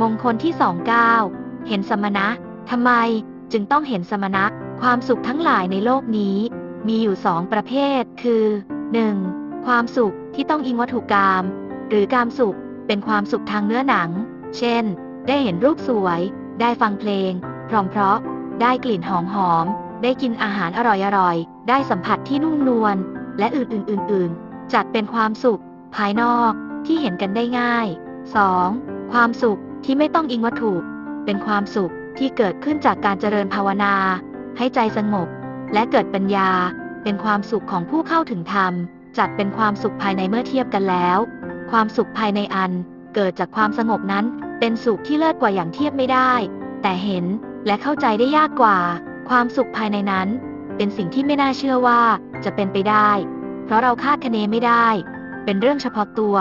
มงคลที่สองเก้าเห็นสมณะทำไมจึงต้องเห็นสมณะ ความสุขทั้งหลายในโลกนี้ มีอยู่สองประเภท คือ 1. ความสุขที่ต้องอิงวัตถุกรรมหรือกามสุขเป็นความสุขทางเนื้อหนัง เช่น ได้เห็นรูปสวย ได้ฟังเพลง พร้อมเพราะ ได้กลิ่นหอมหอม ได้กินอาหารอร่อยๆได้สัมผัสที่นุ่มนวล และอื่นๆๆๆจัดเป็นความสุข ภายนอกที่เห็นกันได้ง่าย 2. ความสุข ที่ไม่ต้องอิงวัตถุ เป็นความสุขที่เกิดขึ้นจากการเจริญภาวนา ให้ใจสงบ และเกิดปัญญา เป็นความสุขของผู้เข้าถึงธรรม จัดเป็นความสุขภายในเมื่อเทียบกันแล้ว ความสุขภายในอัน เกิดจากความสงบนั้น เป็นสุขที่เลิศกว่าอย่างเทียบไม่ได้ แต่เห็นและเข้าใจได้ยากกว่า ความสุขภายในนั้น เป็นสิ่งที่ไม่น่าเชื่อว่าจะเป็นไปได้ เพราะเราคาดคะเนไม่ได้ เป็นเรื่องเฉพาะตัว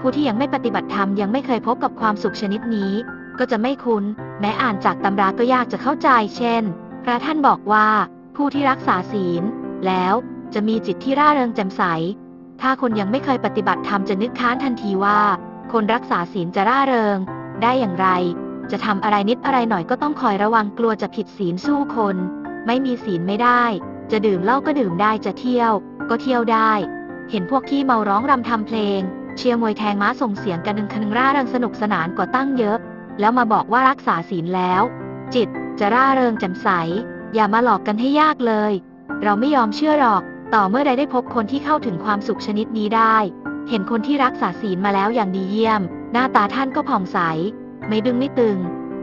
ผู้ที่ยังไม่ปฏิบัติธรรมยังไม่เคยพบกับความสุขชนิดนี้ ก็จะไม่คุ้น แม้อ่านจากตำราก็ยากจะเข้าใจ เช่น พระท่านบอกว่า ผู้ที่รักษาศีล แล้วจะมีจิตที่ร่าเริงแจ่มใส ถ้าคนยังไม่เคยปฏิบัติธรรมจะนึกค้านทันทีว่า คนรักษาศีลจะร่าเริง ได้อย่างไร จะทำอะไรนิดอะไรหน่อยก็ต้องคอยระวังกลัวจะผิดศีลสู้คน ไม่มีศีลไม่ได้ จะดื่มเหล้าก็ดื่มได้จะเที่ยว ก็เที่ยวได้ เห็นพวกขี้เมาร้องรำทำเพลง เชียร์มวยแทงม้าส่งเสียงกันนึงคนึงร่าเริงสนุกสนานกว่าตั้งเยอะ แล้วมาบอกว่ารักษาศีลแล้ว จิตจะร่าเริงแจ่มใส อย่ามาหลอกกันให้ยากเลย เราไม่ยอมเชื่อหรอก ต่อเมื่อใดได้พบคนที่เข้าถึงความสุขชนิดนี้ได้ เห็นคนที่รักษาศีลมาแล้วอย่างดีเยี่ยม หน้าตาท่านก็ผ่องใส ไม่ดึงไม่ตึง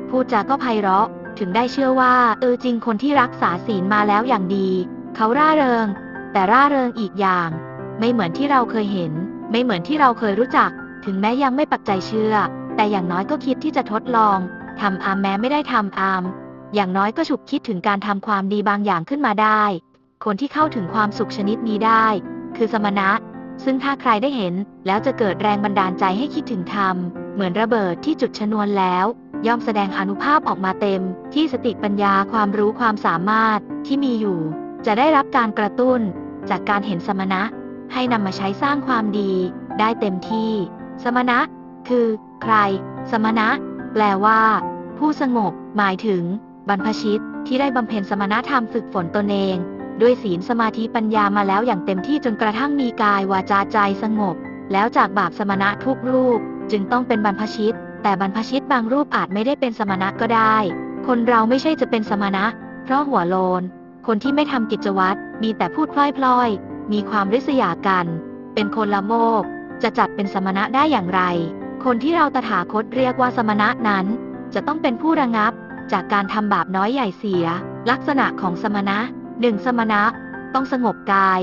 พูดจาก็ไพเราะ ถึงได้เชื่อว่า เออจริงคนที่รักษาศีลมาแล้วอย่างดี เขาร่าเริง แต่ร่าเริงอีกอย่าง ไม่เหมือนที่เราเคยเห็น ไม่เหมือนที่เราเคยรู้จัก ถึงแม้ยังไม่ปักใจเชื่อ แต่อย่างน้อยก็คิดที่จะทดลองทำอามแม้ไม่ได้ทำอามอย่างน้อยก็ฉุกคิดถึงการทำความดีบางอย่างขึ้นมาได้ คนที่เข้าถึงความสุขชนิดนี้ได้ คือสมณะ ซึ่งถ้าใครได้เห็น แล้วจะเกิดแรงบันดาลใจให้คิดถึงธรรม เหมือนระเบิดที่จุดชนวนแล้ว ย่อมแสดงอนุภาพออกมาเต็ม ที่สติปัญญาความรู้ความสามารถที่มีอยู่ จะได้รับการกระตุ้น จากการเห็นสมณะ ให้นำมาใช้สร้างความดีได้เต็มที่ สมณะ คือ ใคร สมณะ แปลว่า ผู้สงบ หมายถึง บรรพชิตที่ได้บำเพ็ญสมณธรรมฝึกฝนตนเอง ด้วยศีลสมาธิปัญญามาแล้วอย่างเต็มที่จนกระทั่งมีกายวาจาใจสงบ แล้วจากบาปสมณะทุกรูป จึงต้องเป็นบรรพชิต แต่บรรพชิตบางรูปอาจไม่ได้เป็นสมณะก็ได้ คนเราไม่ใช่จะเป็นสมณะ เพราะหัวโลน คนที่ไม่ทำกิจวัตรมีแต่พูดพล่อยๆ มีความริษยากัน เป็นคนละโมบจะจัดเป็นสมณะได้อย่างไร คนที่เราตถาคตเรียกว่าสมณะนั้น จะต้องเป็นผู้ระงับ จากการทำบาปน้อยใหญ่เสีย ลักษณะของสมณะหนึ่งสมณะ ต้องสงบกาย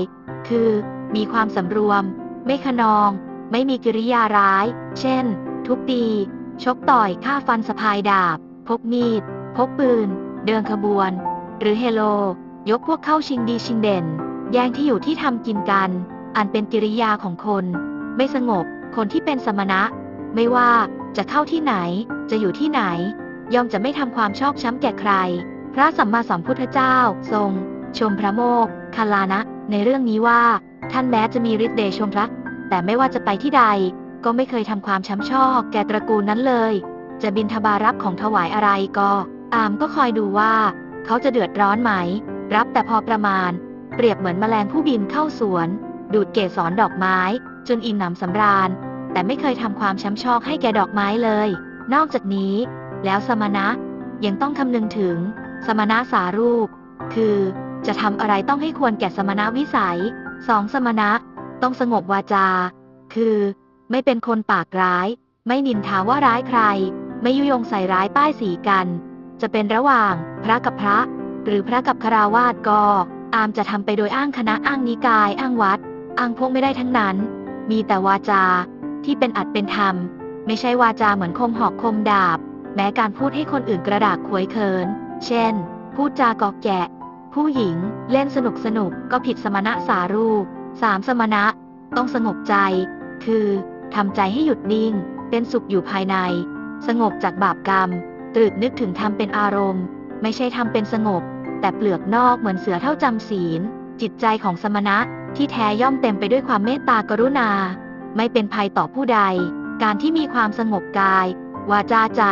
คือ มีความสำรวม ไม่ขนอง ไม่มีกิริยาร้าย เช่น ทุบตี ชกต่อยฆ่าฟันสะพายดาบ พกมีด พกปืน เดินขบวน หรือเฮโล ยกพวกเข้าชิงดีชิงเด่น แย่งที่อยู่ที่ทำกินกัน อันเป็นกิริยาของคน ไม่สงบ คนที่เป็นสมณะ ไม่ว่าจะเข้าที่ไหน จะอยู่ที่ไหน ย่อมจะไม่ทำความชอกช้ำแก่ใคร พระสัมมาสัมพุทธเจ้า ทรง ชมพระโมกคลานะ ในเรื่องนี้ว่า ท่านแม้จะมีฤทธิ์เดชชมพระแต่ไม่ว่าจะไปที่ใด ก็ไม่เคยทำความช้ำชอกแก่ตระกูลนั้นเลย จะบินทบารับของถวายอะไรก็ตามก็คอยดูว่า เขาจะเดือดร้อนไหม รับแต่พอประมาณ เปรียบเหมือนแมลงผู้บินเข้าสวน ดูดเกสรดอกไม้ จนอิ่มหนำสำราญ แต่ไม่เคยทำความช้ำชอกให้แก่ดอกไม้เลย นอกจากนี้ แล้วสมณะยังต้องคำนึงถึง สมณะสารูป คือ จะทำอะไรต้องให้ควรแก่สมณะวิสัยสองสมณะ ต้องสงบวาจา คือ ไม่เป็นคนปากร้าย ไม่นินทาว่าร้ายใคร ไม่ยุยงใส่ร้ายป้ายสีกัน จะเป็นระหว่าง พระกับพระ หรือพระกับคาราวาสก็ อามจะทำไปโดยอ้างคณะอ้างนิกาย อ้างวัด อ้างพวกไม่ได้ทั้งนั้น มีแต่วาจาที่เป็นอัดเป็นธรรม ไม่ใช่วาจาเหมือนคมหอกคมดาบ แม้การพูดให้คนอื่นกระดากขวยเคิน เช่น พูดจากอกแกะ ผู้หญิงเล่นสนุกสนุกก็ผิดสมณะสารูปสามสมณะ ต้องสงบใจ คือทำใจให้หยุดนิ่ง เป็นสุขอยู่ภายใน สงบจากบาปกรรม ตรึกนึกถึงทำเป็นอารมณ์ ไม่ใช่ทำเป็นสงบ แต่เปลือกนอกเหมือนเสือเท่าจำศีล จิตใจของสมณะที่แท้ย่อมเต็มไปด้วยความเมตตากรุณา ไม่เป็นภัยต่อผู้ใด การที่มีความสงบกาย วาจาใจ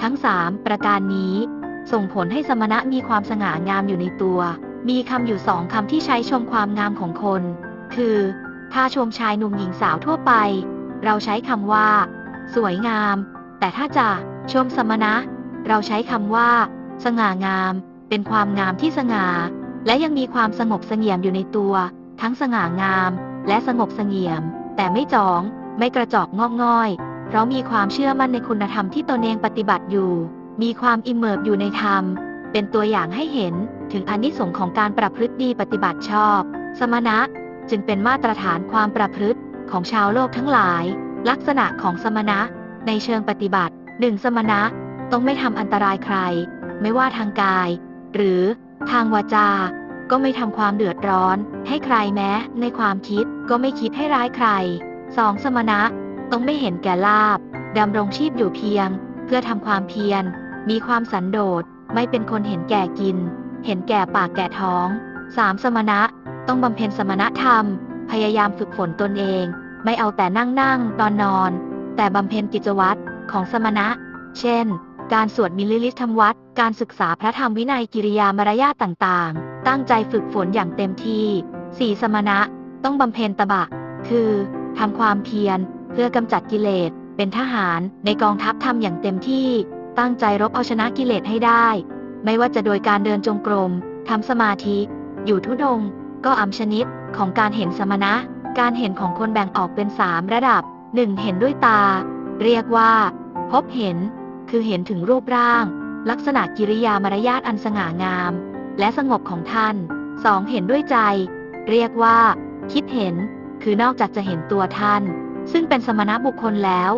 ทั้งสามประการนี้ ส่งผลให้สมณะมีความสง่างามอยู่ในตัว มีคำอยู่สองคำที่ใช้ชมความงามของคน คือ ถ้าชมชายหนุ่มหญิงสาวทั่วไป เราใช้คำว่า สวยงาม แต่ถ้าจะชมสมณะ เราใช้คำว่า สง่างาม เป็นความงามที่สง่า และยังมีความสงบเสงี่ยมอยู่ในตัว ทั้งสง่างาม และสงบเสงี่ยม แต่ไม่จอง ไม่กระจอกงอกง่อย เพราะมีความเชื่อมั่นในคุณธรรมที่ตนเองปฏิบัติอยู่ มีความอิมเมิบอยู่ในธรรม เป็นตัวอย่างให้เห็นถึงอานิสงส์ของการประพฤติดีปฏิบัติชอบ สมณะ จึงเป็นมาตรฐานความประพฤติของชาวโลกทั้งหลาย ลักษณะของสมณะ ในเชิงปฏิบัติหนึ่งสมณะ ต้องไม่ทำอันตรายใคร ไม่ว่าทางกาย หรือทางวาจา ก็ไม่ทำความเดือดร้อน ให้ใครแม้ ในความคิดก็ไม่คิดให้ร้ายใคร 2. สมณะต้องไม่เห็นแก่ลาบดำรงชีพอยู่เพียง เพื่อทำความเพียร มีความสันโดษไม่เป็นคนเห็นแก่กิน เห็นแก่ปากแก่ท้อง 3. สมณะต้องบำเพ็ญสมณธรรม พยายามฝึกฝนตนเอง ไม่เอาแต่นั่งนั่งนอนนอน แต่บำเพ็ญกิจวัตรของสมณะ เช่น การสวดมิลลิลิตรธรรมวัด การศึกษาพระธรรมวินัยกิริยามารยาทต่างๆ ตั้งใจฝึกฝนอย่างเต็มที่ 4. สมณะ ต้องบำเพ็ญตบะ คือทำความเพียร เพื่อกำจัดกิเลส เป็นทหารในกองทัพทำอย่างเต็มที่ ตั้งใจรบเอาชนะกิเลสให้ได้ ไม่ว่าจะโดยการเดินจงกรมทำสมาธิ อยู่ทุดง ก็อำชนิดของการเห็นสมณะ การเห็นของคนแบ่งออกเป็นสามระดับ 1. เห็นด้วยตา เรียกว่า พบเห็น คือเห็นถึงรูปร่าง ลักษณะกิริยามารยาทอันสง่างาม และสงบของท่าน 2. เห็นด้วยใจ เรียกว่า คิดเห็น คือนอกจากจะเห็นตัวท่าน ซึ่งเป็นสมณบุคคลแล้ว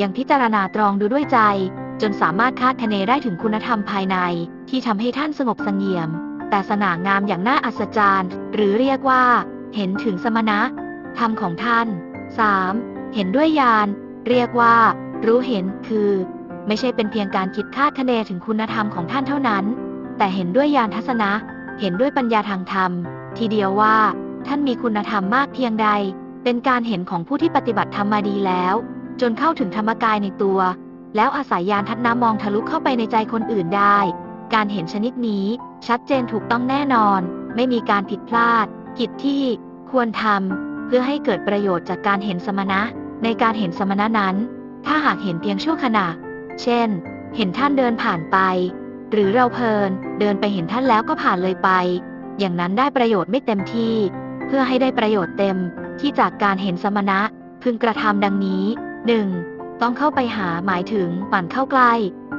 ยังพิจารณาตรองดูด้วยใจ จนสามารถคาดคะเนได้ถึงคุณธรรมภายใน ที่ทำให้ท่านสงบสงี่ยม แต่สง่างามอย่างน่าอัศจรรย์ หรือเรียกว่า เห็นถึงสมณะธรรมของท่าน 3. เห็นด้วยญาณเรียกว่า รู้เห็นคือ ไม่ใช่เป็นเพียงการคิดคาดคะเนถึงคุณธรรมของท่านเท่านั้น แต่เห็นด้วยญาณทัศนะ เห็นด้วยปัญญาทางธรรม ทีเดียวว่า ท่านมีคุณธรรมมากเพียงใด เป็นการเห็นของผู้ที่ปฏิบัติธรรมมาดีแล้ว จนเข้าถึงธรรมกายในตัว แล้วอาศัยญาณทัศนมองทะลุเข้าไปในใจคนอื่นได้ การเห็นชนิดนี้ ชัดเจนถูกต้องแน่นอน ไม่มีการผิดพลาด กิจที่ควรทำเพื่อให้เกิดประโยชน์จากการเห็นสมณะ ในการเห็นสมณะนั้น ถ้าหากเห็นเพียงชั่วขณะ เช่น เห็นท่านเดินผ่านไป หรือเราเพลิน เดินไปเห็นท่านแล้วก็ผ่านเลยไป อย่างนั้นได้ประโยชน์ไม่เต็มที่ เพื่อให้ได้ประโยชน์เต็มที่จากการเห็นสมณะ พึงกระทำดังนี้ 1. ต้องเข้าไปหาหมายถึงปั่นเข้าใกล้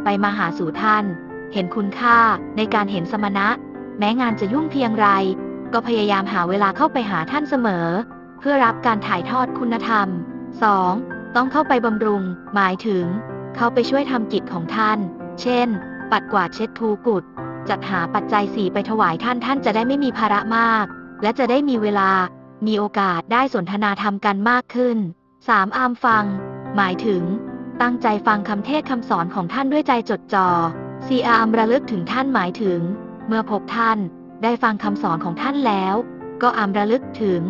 ไปมาหาสู่ท่าน เห็นคุณค่าในการเห็นสมณะ แม้งานจะยุ่งเพียงไร ก็พยายามหาเวลาเข้าไปหาท่านเสมอ เพื่อรับการถ่ายทอดคุณธรรม 2. ต้องเข้าไปบำรุง หมายถึง เขาไปช่วยทำกิจของท่าน เช่น ปัดกวาดเช็ดทูกุด จัดหาปัจจัยสี่ไปถวายท่านท่านจะได้ไม่มีภาระมาก และจะได้มีเวลา มีโอกาสได้สนทนาธรรมกันมากขึ้น 3. อามฟัง หมายถึง ตั้งใจฟังคำเทศคำสอนของท่านด้วยใจจดจอ่อ 4. อามระลึกถึงท่านหมายถึง เมื่อพบท่าน ได้ฟังคำสอนของท่านแล้ว ก็อามระลึกถึง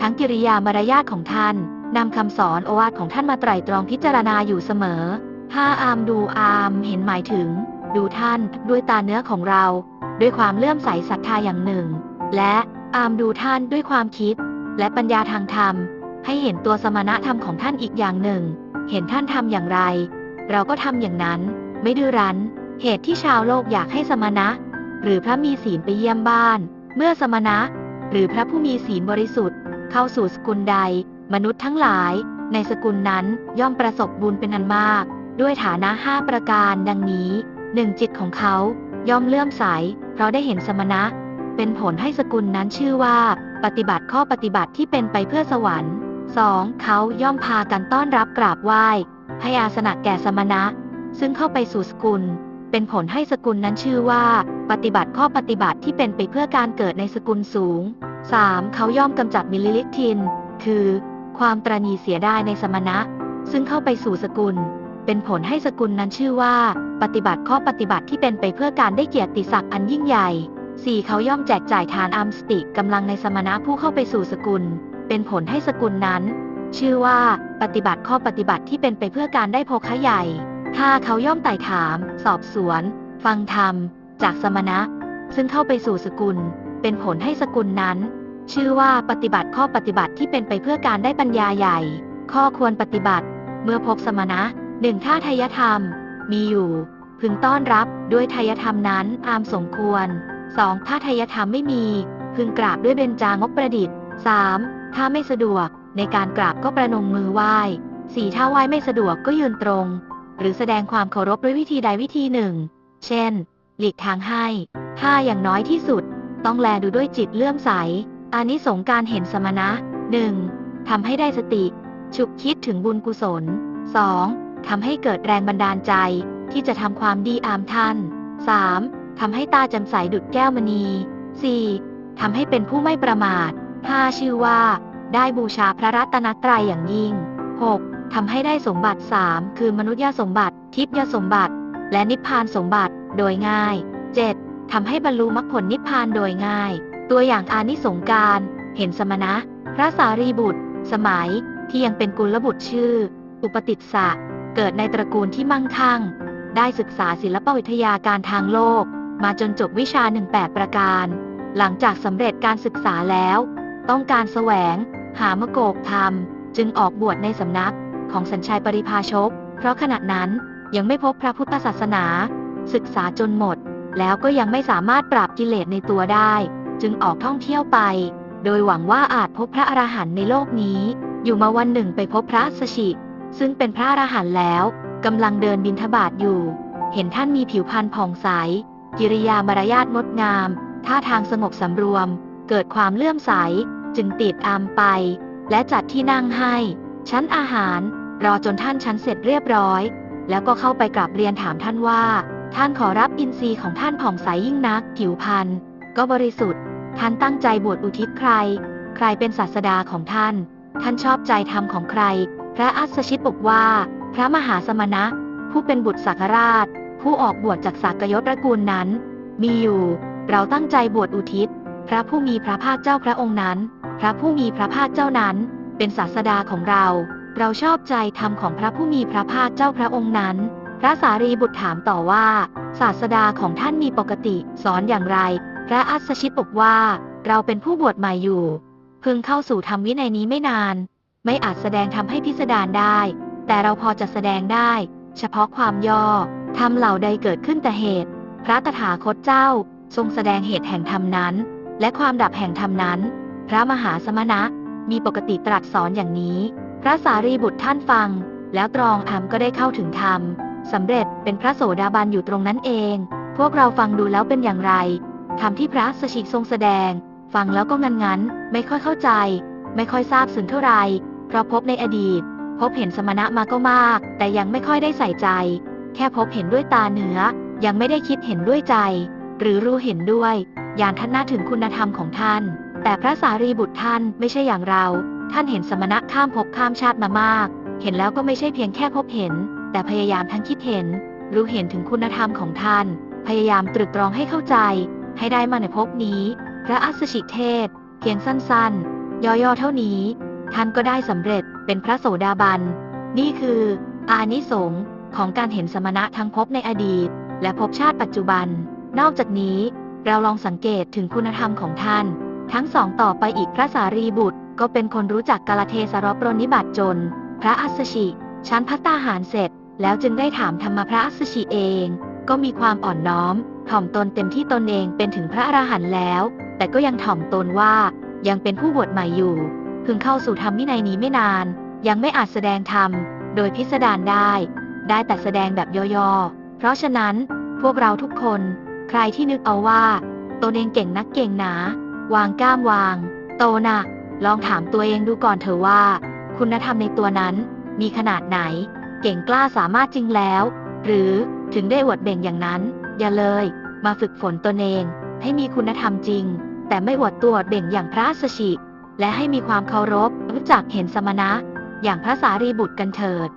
ทั้งกิริยามารยาทของท่านนำคำสอนโอวาทของท่านมาไตร่ตรองพิจารณาอยู่เสมอ 5. อามดูอามเห็นหมายถึง ดูท่านด้วยตาเนื้อของเรา ด้วยความเลื่อมใสศรัทธาอย่างหนึ่ง และอามดูท่านด้วยความคิด และปัญญาทางธรรม ให้เห็นตัวสมณธรรมของท่านอีกอย่างหนึ่ง เห็นท่านทำอย่างไร เราก็ทำอย่างนั้น ไม่ดื้อรั้น เหตุที่ชาวโลกอยากให้สมณะ หรือพระมีศีลไปเยี่ยมบ้าน เมื่อสมณะ หรือพระผู้มีศีลบริสุทธิ์ เข้าสู่สกุลใด มนุษย์ทั้งหลาย ในสกุลนั้นย่อมประสบบุญเป็นอันมาก ด้วยฐานะห้าประการดังนี้หนึ่งจิตของเขาย่อมเลื่อมใส เพราะได้เห็นสมณะ เป็นผลให้สกุลนั้นชื่อว่า ปฏิบัติข้อปฏิบัติที่เป็นไปเพื่อสวรรค์ 2. เขาย่อมพากันต้อนรับกราบไหว้ ให้อาสนะแก่สมณะ ซึ่งเข้าไปสู่สกุล เป็นผลให้สกุลนั้นชื่อว่า ปฏิบัติข้อปฏิบัติที่เป็นไปเพื่อการเกิดในสกุลสูง 3. เขาย่อมกำจัดมิลลิลิทิน คือ ความตรณีเสียได้ในสมณะ ซึ่งเข้าไปสู่สกุล เป็นผลให้สกุลนั้นชื่อว่า ปฏิบัติข้อปฏิบัติที่เป็นไปเพื่อการได้เกียรติศักดิ์อันยิ่งใหญ่ 4. เขาย่อมแจกจ่ายทานอัมสติกำลังในสมณะผู้เข้าไปสู่สกุล เป็นผลให้สกุลนั้น ชื่อว่า ปฏิบัติข้อปฏิบัติที่เป็นไปเพื่อการได้โภคะใหญ่ข้าเขาย่อมไต่ถาม สอบสวน ฟังธรรม จากสมณะ ซึ่งเข้าไปสู่สกุล เป็นผลให้สกุลนั้น ชื่อว่าปฏิบัติข้อปฏิบัติที่เป็นไปเพื่อการได้ปัญญาใหญ่ ข้อควรปฏิบัติ เมื่อพบสมณะ หนึ่งท่าทายธรรม มีอยู่ พึงต้อนรับด้วยทายธรรมนั้นตามสมควร 2. ถ้าทายธรรมไม่มี พึงกราบด้วยเบญจางกประดิษฐ์ 3. ถ้าไม่สะดวก ในการกราบก็ประนมมือไหว้ 4. ถ้าไหว้ไม่สะดวกก็ยืนตรง หรือแสดงความเคารพด้วยวิธีใดวิธีหนึ่ง เช่น หลีกทางให้ 5. อย่างน้อยที่สุด ต้องแลดูด้วยจิตเลื่อมใสอานิสงการเห็นสมณะ 1. ทำให้ได้สติ ฉุกคิดถึงบุญกุศล 2. ทำให้เกิดแรงบันดาลใจที่จะทำความดีอามท่าน 3. ทำให้ตาจำใสดุดแก้วมณี 4. ทำให้เป็นผู้ไม่ประมาท 5. ชื่อว่า ได้บูชาพระรัตนตรัยอย่างยิ่ง 6. ทำให้ได้สมบัติ 3 คือมนุษยสมบัติ ทิพยสมบัติ และนิพพานสมบัติ โดยง่าย 7. ทำให้บรรลุมรรคผลนิพพานโดยง่าย ตัวอย่างอานิสงการ เห็นสมณะ พระสารีบุตร สมัยที่ยังเป็นกุลบุตรชื่อ อุปติสสะ เกิดในตระกูลที่มั่งคั่ง ได้ศึกษาศิลปวิทยาการทางโลก มาจนจบวิชา 18 ประการ หลังจากสำเร็จการศึกษาแล้ว ต้องการแสวง หามโกกธรรม จึงออกบวชในสำนักของสัญชัยปริภาชก เพราะขณะนั้นยังไม่พบพระพุทธศาสนา ศึกษาจนหมด แล้วก็ยังไม่สามารถปราบกิเลสในตัวได้ จึงออกท่องเที่ยวไป โดยหวังว่าอาจพบพระอรหันต์ในโลกนี้ อยู่มาวันหนึ่งไปพบพระสชิ ซึ่งเป็นพระอรหันต์แล้วกำลังเดินบินทบาทอยู่ เห็นท่านมีผิวพรรณผ่องใส กิริยามารยาทงดงาม ท่าทางสงบสำรวม เกิดความเลื่อมใส จึงติดอามไป และจัดที่นั่งให้ ชั้นอาหาร รอจนท่านชั้นเสร็จเรียบร้อย แล้วก็เข้าไปกราบเรียนถามท่านว่า ท่านขอรับอินทรีย์ของท่านผ่องใสยิ่งนัก ผิวพรรณก็บริสุทธิ์ ท่านตั้งใจบวชอุทิศใคร ใครเป็นศาสดาของท่าน ท่านชอบใจธรรมของใคร พระอัสสชิตบอกว่า พระมหาสมณะ ผู้เป็นบุตรสักราช ผู้ออกบวชจากสากยศตระกูลนั้น มีอยู่ เราตั้งใจบวชอุทิศ พระผู้มีพระภาคเจ้าพระองค์นั้น พระผู้มีพระภาคเจ้านั้น เป็นศาสดาของเรา เราชอบใจธรรมของพระผู้มีพระภาคเจ้าพระองค์นั้น พระสารีบุตรถามต่อว่า ศาสดาของท่านมีปกติสอนอย่างไร พระอัสสชิตบอกว่า เราเป็นผู้บวชใหม่อยู่ เพิ่งเข้าสู่ธรรมวินัยนี้ไม่นาน ไม่อาจแสดงทำให้พิสดารได้ แต่เราพอจะแสดงได้ เฉพาะความย่อทำเหล่าใดเกิดขึ้นแต่เหตุ พระตถาคตเจ้า ทรงแสดงเหตุแห่งธรรมนั้น และความดับแห่งธรรมนั้น พระมหาสมณะ มีปกติตรัสสอนอย่างนี้ พระสารีบุตรท่านฟัง แล้วตรองอำก็ได้เข้าถึงธรรมสำเร็จเป็นพระโสดาบันอยู่ตรงนั้นเอง พวกเราฟังดูแล้วเป็นอย่างไรธรรมที่พระสชิทรงแสดง ฟังแล้วก็งันงันไม่ค่อยเข้าใจ ไม่ค่อยทราบซึ้งเท่าไหร่ เพราะพบในอดีต พบเห็นสมณะมาก็มาก แต่ยังไม่ค่อยได้ใส่ใจ แค่พบเห็นด้วยตาเนื้อ ยังไม่ได้คิดเห็นด้วยใจ หรือรู้เห็นด้วยยานท่านน่าถึงคุณธรรมของท่าน แต่พระสารีบุตรท่านไม่ใช่อย่างเรา ท่านเห็นสมณะข้ามภพข้ามชาติมามาก เห็นแล้วก็ไม่ใช่เพียงแค่พบเห็น แต่พยายามทั้งคิดเห็น รู้เห็นถึงคุณธรรมของท่าน พยายามตรึกตรองให้เข้าใจ ให้ได้มาในภพนี้ พระอัสสชิเทศ เพียงสั้นๆ ย่อๆเท่านี้ ท่านก็ได้สำเร็จเป็นพระโสดาบัน นี่คือ อานิสงส์ของการเห็นสมณะทั้งภพในอดีต และภพชาติปัจจุบัน นอกจากนี้ เราลองสังเกตถึงคุณธรรมของท่าน ทั้งสองต่อไปอีกพระสารีบุตร ก็เป็นคนรู้จักกาลเทสรปรนิบัติจน พระอัสชิ ชั้นพัตตาหารเสร็จ แล้วจึงได้ถามธรรมพระอัสชิเอง ก็มีความอ่อนน้อม ถ่อมตนเต็มที่ตนเองเป็นถึงพระอรหันต์แล้ว แต่ก็ยังถ่อมตนว่ายังเป็นผู้บวชใหม่อยู่ พึงเข้าสู่ธรรมวินัยนี้ไม่นาน ยังไม่อาจแสดงธรรม โดยพิสดารได้ ได้แต่แสดงแบบย่อๆ เพราะฉะนั้น พวกเราทุกคน ใครที่นึกเอาว่าตนเองเก่งนักเก่งหนา วางก้ามวาง โตนะลองถามตัวเองดูก่อนเถอะว่า คุณธรรมในตัวนั้น มีขนาดไหน เก่งกล้าสามารถจริงแล้ว หรือถึงได้อวดเบ่งอย่างนั้น อย่าเลย มาฝึกฝนตนเอง ให้มีคุณธรรมจริง แต่ไม่อวดตัวอวดเบ่งอย่างพระสชิ และให้มีความเคารพรู้จักเห็นสมณะ อย่างพระสารีบุตรกันเถิด